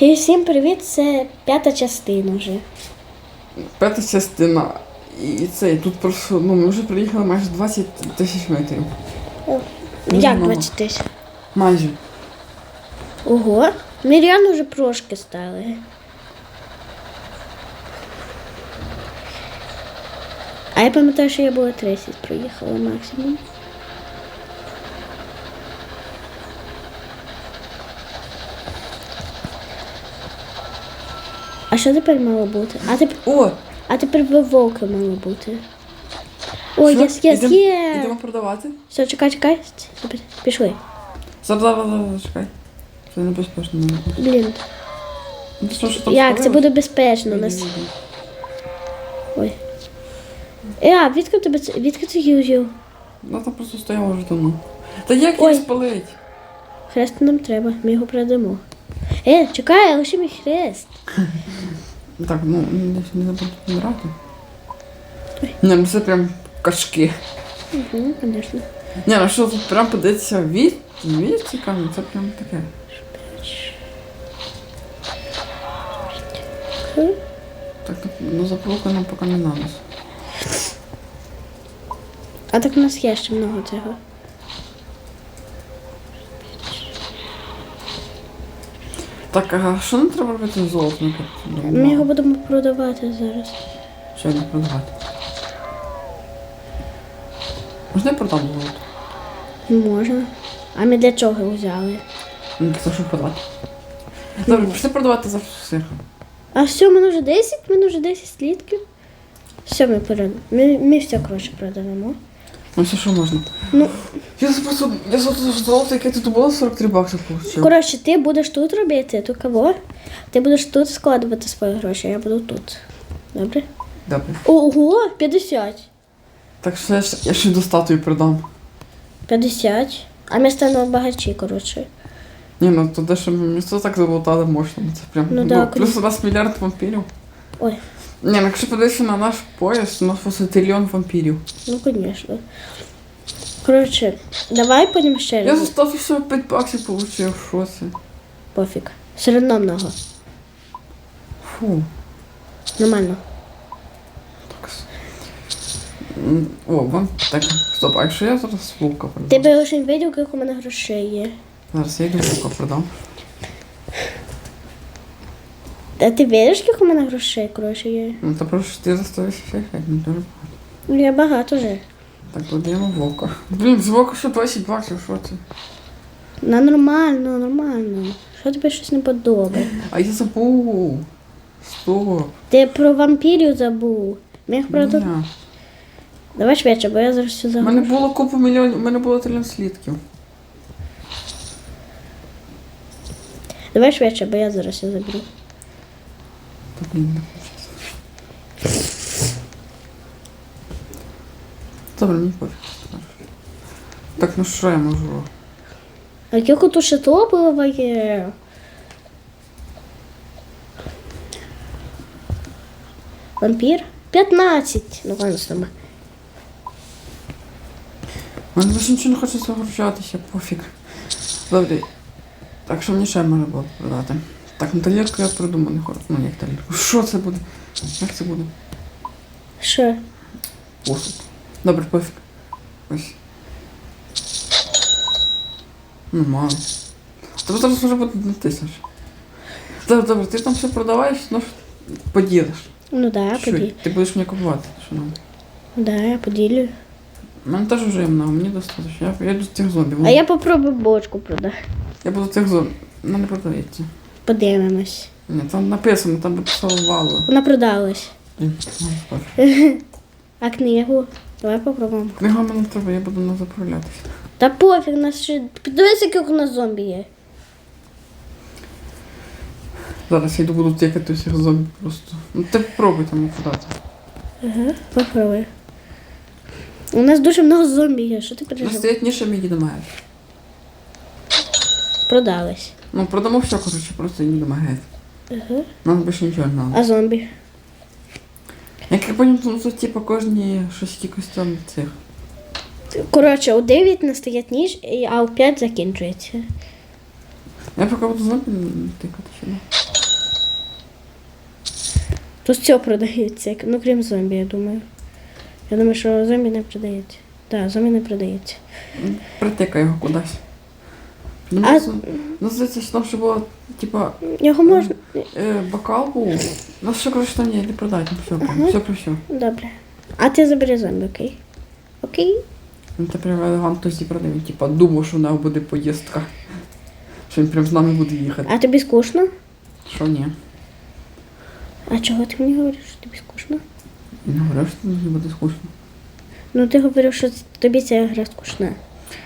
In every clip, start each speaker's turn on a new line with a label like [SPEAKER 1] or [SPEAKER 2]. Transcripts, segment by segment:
[SPEAKER 1] І всім привіт, це п'ята частина вже.
[SPEAKER 2] П'ята частина. І це, і тут просто, ну, ми вже приїхали майже 20 тисяч метрів. Дуже
[SPEAKER 1] Як
[SPEAKER 2] много.
[SPEAKER 1] 20 тисяч?
[SPEAKER 2] Майже.
[SPEAKER 1] Ого, ми реально вже прошки стали. А я пам'ятаю, що я була 30 проїхала максимум. Що тепер мало бути? А тепер,
[SPEAKER 2] О!
[SPEAKER 1] а тепер вовки мало бути. Ой, єс, єс, є.
[SPEAKER 2] Ідемо продавати.
[SPEAKER 1] Все, чекай, чекай. Пішли.
[SPEAKER 2] Зараз, чекай. Це небезпечно.
[SPEAKER 1] Блін.
[SPEAKER 2] Ну, що, що там
[SPEAKER 1] Як? Це
[SPEAKER 2] спалилось?
[SPEAKER 1] буде безпечно. у Нас...
[SPEAKER 2] Ні, ні, ні.
[SPEAKER 1] Ой. Е, а відки тебе це відки це юзів?
[SPEAKER 2] Ну там просто стояло вже давно. Та як
[SPEAKER 1] Ой.
[SPEAKER 2] її спалить?
[SPEAKER 1] Хрест нам треба, ми його продамо. Е, чекай, лише мій хрест.
[SPEAKER 2] Так, ну, не, не забудь помирати. Ні, ну це прям кашки.
[SPEAKER 1] Угу, звісно.
[SPEAKER 2] Ні, ну що тут прям подивитися від, від цікаво, це прям таке. Так, ну запрука нам поки не надо.
[SPEAKER 1] А так у нас є ще много цього.
[SPEAKER 2] Так, а що нам треба робити з золотом?
[SPEAKER 1] Ми його будемо продавати зараз.
[SPEAKER 2] Що не продавати? Можна я продам золото?
[SPEAKER 1] Можна. А ми для чого його взяли?
[SPEAKER 2] Ну, для того, щоб продати. Добре, пішли продавати завтра всіх.
[SPEAKER 1] А все, ми вже 10, ми вже 10 слідків. Все, ми. Ми, ми все, коротше, продаємо.
[SPEAKER 2] Ну все, що можна.
[SPEAKER 1] Ну.
[SPEAKER 2] Я просто, я за за яке тут було, 43 бакси получив.
[SPEAKER 1] Коротше, ти будеш тут робити, то кого? Ти будеш тут складувати свої гроші, а я буду тут. Добре?
[SPEAKER 2] Добре.
[SPEAKER 1] Ого, 50.
[SPEAKER 2] Так що я, ще- я ще до статуї продам.
[SPEAKER 1] 50. А ми станемо багачі, коротше.
[SPEAKER 2] Ні, ну то де ще місто так залутали мощно. Це прям.
[SPEAKER 1] Ну да,
[SPEAKER 2] плюс у нас мільярд вампірів.
[SPEAKER 1] Ой,
[SPEAKER 2] Ні, ну якщо подивитися на наш пояс, у нас просто трильйон вампірів.
[SPEAKER 1] ну звісно. Коротше, давай потім ще
[SPEAKER 2] Я за
[SPEAKER 1] раз.
[SPEAKER 2] статую всього 5 баксів получив, що це?
[SPEAKER 1] Пофіг. Все одно много.
[SPEAKER 2] Фу.
[SPEAKER 1] Нормально.
[SPEAKER 2] Так. М, О, вон так. Стоп, а якщо я зараз вулка продам?
[SPEAKER 1] Ти би лише видів, яких у мене грошей є.
[SPEAKER 2] Зараз я йду продам.
[SPEAKER 1] Та ти видиш, яких у мене грошей, коротше, є?
[SPEAKER 2] Ну то просто ти за 185, не дуже багато.
[SPEAKER 1] Ну, Я багато вже.
[SPEAKER 2] Так, продаємо вовка. Блін, з вовка ще 20 баксів, що це?
[SPEAKER 1] На нормально, нормально. Що тобі щось не подобає?
[SPEAKER 2] А я забув. Стоп.
[SPEAKER 1] Ти про вампірів забув. Їх про
[SPEAKER 2] Ні.
[SPEAKER 1] Давай швидше, бо я зараз все
[SPEAKER 2] У
[SPEAKER 1] загублю.
[SPEAKER 2] мене було купу мільйонів, у мене було трильйон слідків.
[SPEAKER 1] Давай швидше, бо я зараз все заберу.
[SPEAKER 2] Та блін, не хочеться. Добре, мені пофіг. Так, ну що я можу?
[SPEAKER 1] А яких тут ще топливає? Вампір? 15. Ну ладно.
[SPEAKER 2] У мене більше нічого не хоче загружатися, пофіг. Добре. Так, що мені ще можна було продати? Так, ну талірку я придумав, не хочу. Ну як талірку. Що це буде? Як це буде?
[SPEAKER 1] Що?
[SPEAKER 2] Посуд. Добре, пофіг. Ось. Ну, мало. Тобто зараз вже буде на тисяч. Добре, добре, ти ж там все продаваєш, ну ж поділиш.
[SPEAKER 1] Ну да,
[SPEAKER 2] Що,
[SPEAKER 1] поділю.
[SPEAKER 2] Ти будеш мені купувати, що нам.
[SPEAKER 1] Да, я поділю.
[SPEAKER 2] У мене теж вже є много, мені достатньо. Я, я з цих зомбів.
[SPEAKER 1] А я попробую бочку продати.
[SPEAKER 2] Я буду цих зомбів. Вона не продається.
[SPEAKER 1] Подивимось.
[SPEAKER 2] Ні, там написано, там написало вало.
[SPEAKER 1] Вона продалась.
[SPEAKER 2] Ну.
[SPEAKER 1] А книгу? Давай попробуємо.
[SPEAKER 2] Книга мені треба, я буду на заправлятися.
[SPEAKER 1] Та пофіг, нас ще. Подивись, яких у нас зомбі є.
[SPEAKER 2] Зараз я йду буду тікати всіх зомбів просто. Ну ти попробуй там продати.
[SPEAKER 1] Ага, попробуй. У нас дуже много зомбі є, що ти переживаєш?
[SPEAKER 2] стоять ніша мені немає.
[SPEAKER 1] Продались.
[SPEAKER 2] Ну, продамо все, коротше, просто не домагає.
[SPEAKER 1] Ага.
[SPEAKER 2] Нам більше нічого не треба.
[SPEAKER 1] А зомбі?
[SPEAKER 2] Як я поняв, ну тут типу кожні щось якось там цих.
[SPEAKER 1] Коротше, у 9 настає ніж, а у 5 закінчується.
[SPEAKER 2] Я поки буду зомбі тикати ще. да.
[SPEAKER 1] Тут все продається, ну крім зомбі, я думаю. Я думаю, що зомбі не продається. Так, зомбі не продається.
[SPEAKER 2] Притикай його кудись. Ну,
[SPEAKER 1] А-
[SPEAKER 2] а... ну здається, що там ще було, типа,
[SPEAKER 1] Його можна.
[SPEAKER 2] е, бокал був. Ну, що, коротше, там є, не продати, ну, все,
[SPEAKER 1] Ага.
[SPEAKER 2] все про все.
[SPEAKER 1] Добре. А ти забери зомбі, окей? Окей?
[SPEAKER 2] Він тепер елегантно зібраний, він, типа, думав, що в нього буде поїздка. Що він прям з нами буде їхати.
[SPEAKER 1] А тобі скучно?
[SPEAKER 2] Що ні?
[SPEAKER 1] А чого ти мені говориш, що тобі скучно?
[SPEAKER 2] Він говорив, що мені буде скучно.
[SPEAKER 1] Ну ти говорив, що тобі ця гра скучна.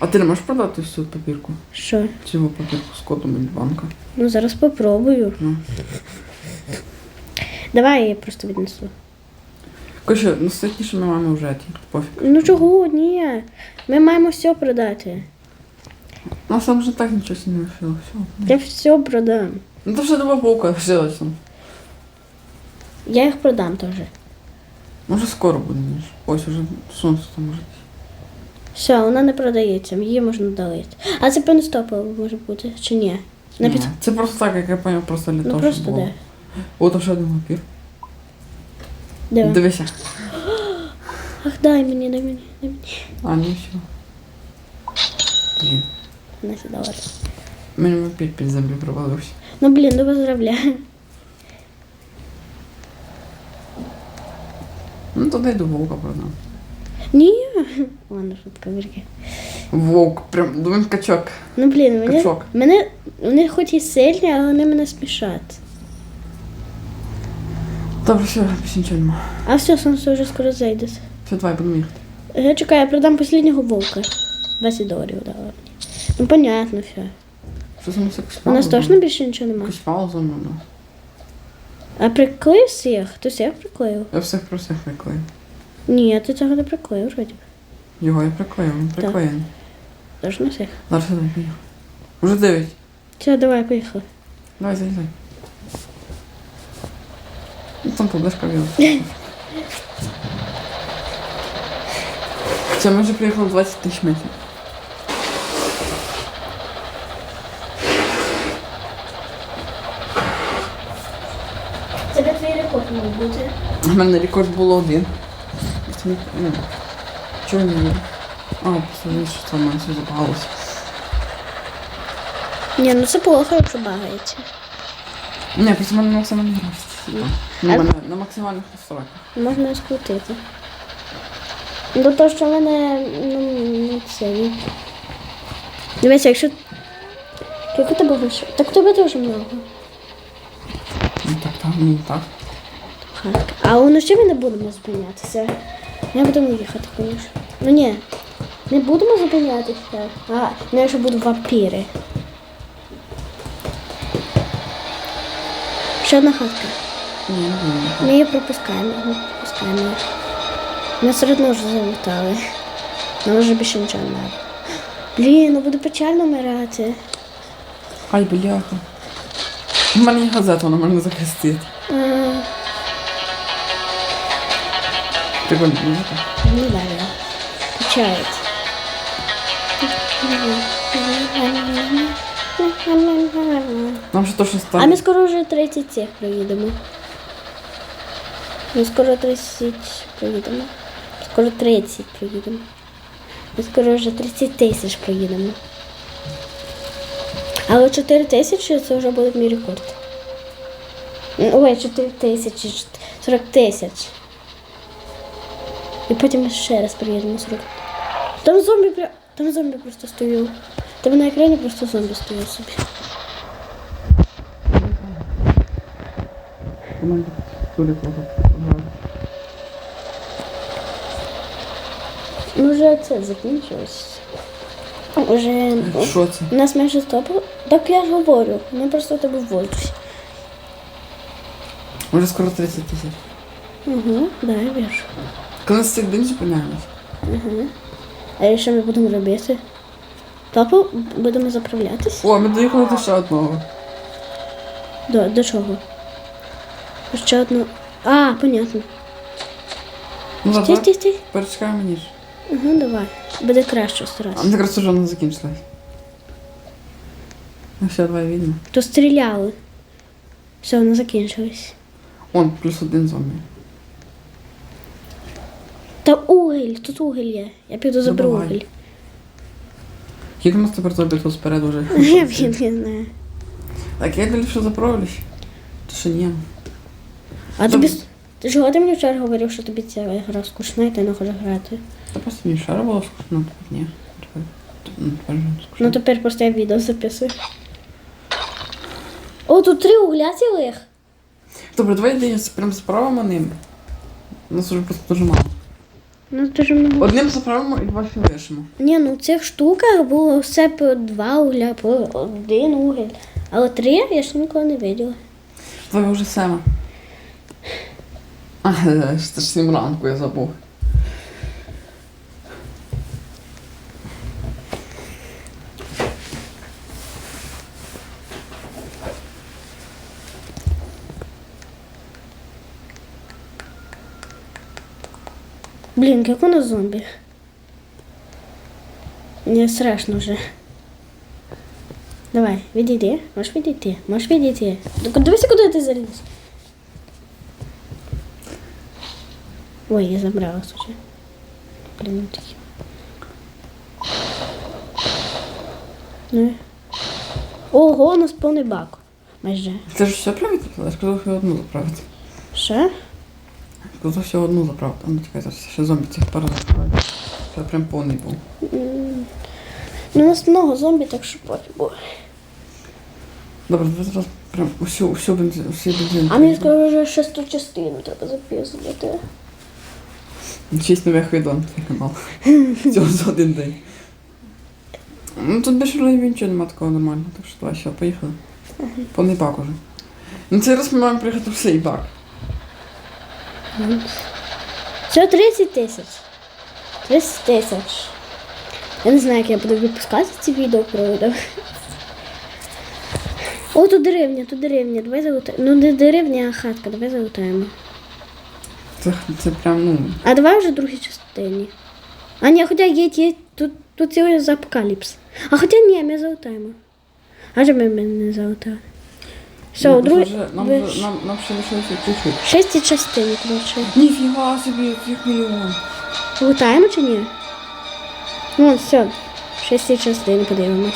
[SPEAKER 2] А ти не можеш продати всю папірку?
[SPEAKER 1] Що?
[SPEAKER 2] Цю папірку з кодом Ільбанка?
[SPEAKER 1] Ну зараз попробую.
[SPEAKER 2] Ну.
[SPEAKER 1] Давай я її просто віднесу.
[SPEAKER 2] Коротше, ну статніше ми маємо вже ті, пофіг.
[SPEAKER 1] Ну чого? Ні. Ми маємо все продати.
[SPEAKER 2] Нас там вже так нічого не вийшло. Все.
[SPEAKER 1] Я все продам.
[SPEAKER 2] Ну то вже два паука взялась. ну.
[SPEAKER 1] Я їх продам теж.
[SPEAKER 2] Може скоро буде, ніж. Ось уже сонце там може.
[SPEAKER 1] Все, вона не продається, її можна долити. А це пенстопово може бути, чи ні? На
[SPEAKER 2] Ні,
[SPEAKER 1] під...
[SPEAKER 2] Це просто так, як я поняв, просто для
[SPEAKER 1] Ну
[SPEAKER 2] того,
[SPEAKER 1] просто
[SPEAKER 2] щоб було.
[SPEAKER 1] де.
[SPEAKER 2] О, там ще один папір.
[SPEAKER 1] Де?
[SPEAKER 2] Дивися.
[SPEAKER 1] Ах, дай мені, дай мені, дай мені.
[SPEAKER 2] А, ні, все. Блін.
[SPEAKER 1] На сюди.
[SPEAKER 2] Мені опять під землю провалився.
[SPEAKER 1] Ну блін, ну поздравляю.
[SPEAKER 2] Ну, то дай до вовка продам.
[SPEAKER 1] Ні. Ладно, шутка вірки.
[SPEAKER 2] Вовк, прям, думаю, качок.
[SPEAKER 1] Ну блін, мене,
[SPEAKER 2] Качок.
[SPEAKER 1] мене вони хоч і сильні, але вони мене смішать.
[SPEAKER 2] Добре, все, більше нічого нема.
[SPEAKER 1] А все, сонце вже скоро зайде.
[SPEAKER 2] Все, давай, будемо їхати.
[SPEAKER 1] Я чекаю, я продам останнього вовка. 20 доларів дала мені. Ну понятно все.
[SPEAKER 2] Що все якось
[SPEAKER 1] У нас точно більше нічого немає.
[SPEAKER 2] Якусь паузу, ну, ну.
[SPEAKER 1] А приклеїв всіх? Ти всіх приклеїв?
[SPEAKER 2] Я всіх про всіх приклеїв.
[SPEAKER 1] Ні, ти цього не приклеїв, вроді.
[SPEAKER 2] Його я приклеїв, він приклеєний.
[SPEAKER 1] Тож на всіх.
[SPEAKER 2] Зараз сюди поїхав. Уже дев'ять.
[SPEAKER 1] Все, давай, поїхали.
[SPEAKER 2] Давай, залізай. Ну, там поближка віла. Все, ми вже приїхали 20 тисяч метрів.
[SPEAKER 1] Це твій рекорд мав бути.
[SPEAKER 2] У мене рекорд було один. Не- ну, не? А, просто що там все запалося.
[SPEAKER 1] Ні, ну це плохо, якщо багається.
[SPEAKER 2] Просто мене на максимальній графіці. Ну, мене на максимальних настройках.
[SPEAKER 1] Можна скрутити. До того, що в мене ну, не це. ні. Дивися, якщо. Як у тебе вийшло? Так у тебе дуже много.
[SPEAKER 2] Ну так, так, ну так.
[SPEAKER 1] А уночі ми не будемо зупинятися. Не будемо їхати, звісно. Ну ні. Не будемо зупинятися. А, ну якщо будуть вампіри. Ще одна хатка.
[SPEAKER 2] Не.
[SPEAKER 1] Ми її пропускаємо, ми пропускаємо. її. Все одно вже залутали. Нам вже більше нічого не треба. Блін, ну буде печально вмирати.
[SPEAKER 2] Ай, бляха. У мене є газета, вона мене захистить.
[SPEAKER 1] А,
[SPEAKER 2] Прикольно, не так?
[SPEAKER 1] ну далі. Качається.
[SPEAKER 2] Нам же точно
[SPEAKER 1] А
[SPEAKER 2] стане.
[SPEAKER 1] ми скоро вже 30 цих проїдемо. Ми скоро 30 проїдемо. Скоро 30 проїдемо. Ми скоро вже 30 тисяч проїдемо. Але 4 тисячі це вже буде мій рекорд. Ой, 4 тисячі, 40 тисяч. І потім ми ще раз приїдемо 40. Там зомбі пря- Там зомбі просто стояв. Там на екрані просто зомбі стояв собі.
[SPEAKER 2] У мене тут плохо.
[SPEAKER 1] Ну, вже це закінчилось. Уже
[SPEAKER 2] Що це?
[SPEAKER 1] у нас майже стопило. Так я ж говорю, ми просто у тебе в воздусі.
[SPEAKER 2] Може скоро 30 тисяч.
[SPEAKER 1] Угу, да, я вірю.
[SPEAKER 2] Коли цих зупиняємось.
[SPEAKER 1] Угу. А що ми будемо робити? Топу будемо заправлятись?
[SPEAKER 2] О, ми доїхали до ще одного.
[SPEAKER 1] До, до чого? Ще одну. А, понятно.
[SPEAKER 2] Ну,
[SPEAKER 1] Стій, стій, стій.
[SPEAKER 2] перечекай мені ж.
[SPEAKER 1] Угу, давай. Буде краще
[SPEAKER 2] А мені якраз вже не закінчилась. Ну все, давай видно.
[SPEAKER 1] То стріляли. Все, воно закінчилось.
[SPEAKER 2] Он, плюс один зомбі.
[SPEAKER 1] Та уголь, тут уголь є. Я піду заберу
[SPEAKER 2] Добувай.
[SPEAKER 1] уголь.
[SPEAKER 2] Як у нас тепер зомбі тут спереду вже?
[SPEAKER 1] Я блін, не знаю.
[SPEAKER 2] Так, я більше заправлюсь. Ти що ні?
[SPEAKER 1] А тобі. с- Ти чого ти мені вчора говорив, що тобі ця гра скучна і ти не хочеш грати?
[SPEAKER 2] Та просто мені шара було скучно, тепер ні. Тепер, ну, тепер вже скучно.
[SPEAKER 1] Ну тепер просто я відео записую. О, тут три угля цілих.
[SPEAKER 2] Добре, давай йди прям заправимо ним. У нас вже просто дуже мало.
[SPEAKER 1] Ну дуже много.
[SPEAKER 2] Одним заправимо і два ще лишимо.
[SPEAKER 1] Ні, ну в цих штуках було все по два угля, по один угіль. Але три я ще ніколи не виділа.
[SPEAKER 2] Давай вже сема. А, це ж сім ранку я забув.
[SPEAKER 1] Блін, як воно зомбі. Не страшно вже. Давай, відійди. Можеш відійти. Можеш відійти. Дивися, куди ти заліз. Ой, я забрала случай. Блін, ну такі. Ну. Ого, у нас повний бак. Майже.
[SPEAKER 2] Ти ж все правильно? Я сказав, що одну заправити. Сказав, що одну заправити. А ну чекай, зараз ще зомбі цих пара заправити. Це прям повний був.
[SPEAKER 1] Ну, у нас много зомбі, так що пофігу.
[SPEAKER 2] Добре, давай зараз прям усю, усю бензин, усі бензин.
[SPEAKER 1] А мені скоро вже шесту частину треба записувати.
[SPEAKER 2] Шість нових відео на твій канал. Всього за один день. Ну тут більше вже нічого немає такого нормального, так що давай, все, поїхали. Повний бак уже. Ну цей раз ми маємо приїхати в цей бак.
[SPEAKER 1] Все 30 тисяч. 30 тисяч. Я не знаю, як я буду випускати ці відео правда. О, тут деревня, тут деревня. Давай залутаємо. Ну не деревня, а хатка, давай залутаємо.
[SPEAKER 2] Це, це прям, ну.
[SPEAKER 1] А давай вже в другій частині. А ні, хоча є, є тут, тут цілий апокаліпс. А хоча ні, ми залутаємо. А же ми, ми не залутали. Все,
[SPEAKER 2] ну,
[SPEAKER 1] у другій.
[SPEAKER 2] вже- нам,
[SPEAKER 1] ви-
[SPEAKER 2] вже- нам, нам ще лишилося чуть-чуть.
[SPEAKER 1] Шесті частин, коротше.
[SPEAKER 2] Ніфіга собі, як мільйон.
[SPEAKER 1] Лутаємо чи ні? Ну, все. Шесті частин подивимось.